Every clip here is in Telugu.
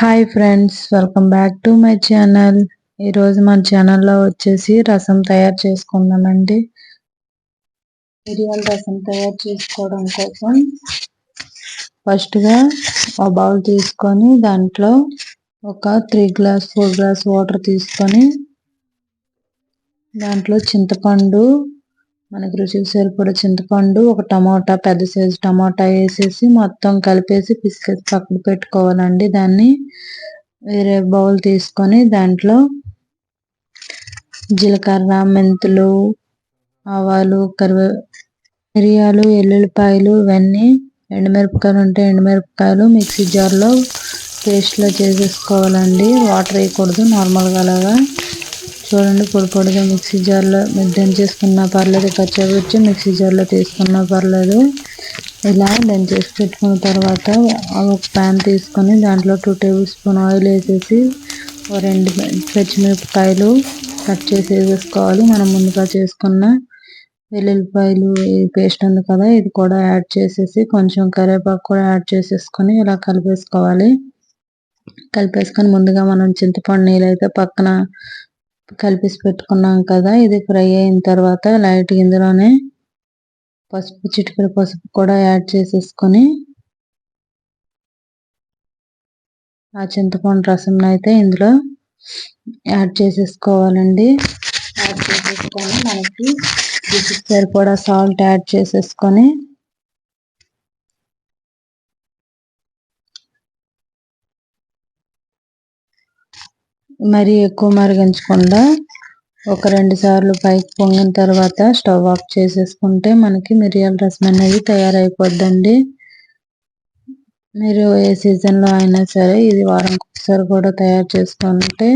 Hi friends welcome back to my channel ఈరోజు మన ఛానల్లో వచ్చేసి రసం తయారు చేసుకుందామండి. మిరియాల రసం తయారు చేసుకోవడం కోసం ఫస్ట్గా ఒక బౌల్ తీసుకొని దాంట్లో ఒక three glass four glass water తీసుకొని దాంట్లో చింతపండు మనకి రుచికి సరిపడే చింతపండు ఒక టమాటా పెద్ద సైజు టమాటా వేసేసి మొత్తం కలిపేసి పిసికేసి పక్కన పెట్టుకోవాలండి. దాన్ని వేరే బౌల్ తీసుకొని దాంట్లో జీలకర్ర మెంతులు ఆవాలు కరివే మిరియాలు ఎల్లుల్లిపాయలు ఇవన్నీ ఎండుమిరపకాయలు ఉంటే ఎండుమిరపకాయలు మిక్సీ జార్లో పేస్ట్లో చేసేసుకోవాలండి. వాటర్ వేయకూడదు నార్మల్గా అలాగా. చూడండి పొడి పొడిగా మిక్సీ జార్లో దంచేసుకున్నా పర్లేదు పచ్చబుచ్చి మిక్సీ జార్లో తీసుకున్నా పర్లేదు. ఇలా దంచేసి పెట్టుకున్న తర్వాత ఒక ప్యాన్ తీసుకొని దాంట్లో టూ టేబుల్ స్పూన్ ఆయిల్ వేసేసి రెండు పచ్చిమిరపకాయలు కట్ చేసి వేసేసుకోవాలి. మనం ముందుగా చేసుకున్న వెల్లుల్లిపాయలు పేస్ట్ ఉంది కదా ఇది కూడా యాడ్ చేసేసి కొంచెం కరివేపాకు కూడా యాడ్ చేసేసుకొని ఇలా కలిపేసుకోవాలి. కలిపేసుకొని ముందుగా మనం చింతపండు నీళ్ళు అయితే పక్కన కలిపేసి పెట్టుకున్నాం కదా ఇది ఫ్రై అయిన తర్వాత లైట్ ఇందులోనే పసుపు చిటికల పసుపు కూడా యాడ్ చేసేసుకొని ఆ చింతపండు రసం అయితే ఇందులో యాడ్ చేసేసుకోవాలండి. యాడ్ చేసేసుకొని మనకి సరిపడా సాల్ట్ యాడ్ చేసేసుకొని మరి ఎక్కువ మరిగించకుండా ఒక రెండు సార్లు పైకి పొంగిన తర్వాత స్టవ్ ఆఫ్ చేసేసుకుంటే మనకి మిరియాల రసం అనేది తయారైపోద్దండి. మీరు ఏ సీజన్లో అయినా సరే ఇది వారం ఒకసారి కూడా తయారు చేసుకుంటే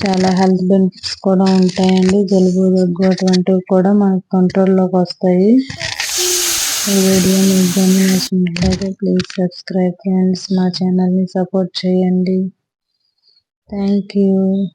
చాలా హెల్త్ బెనిఫిట్స్ కూడా ఉంటాయండి. జలుబు దగ్గు అటువంటివి కూడా మనకు కంట్రోల్లోకి వస్తాయి. ఈ వీడియో మీకు నచ్చినట్లయితే ప్లీజ్ సబ్స్క్రైబ్ ఫ్రెండ్స్ మా ఛానల్ని సపోర్ట్ చేయండి. Thank you.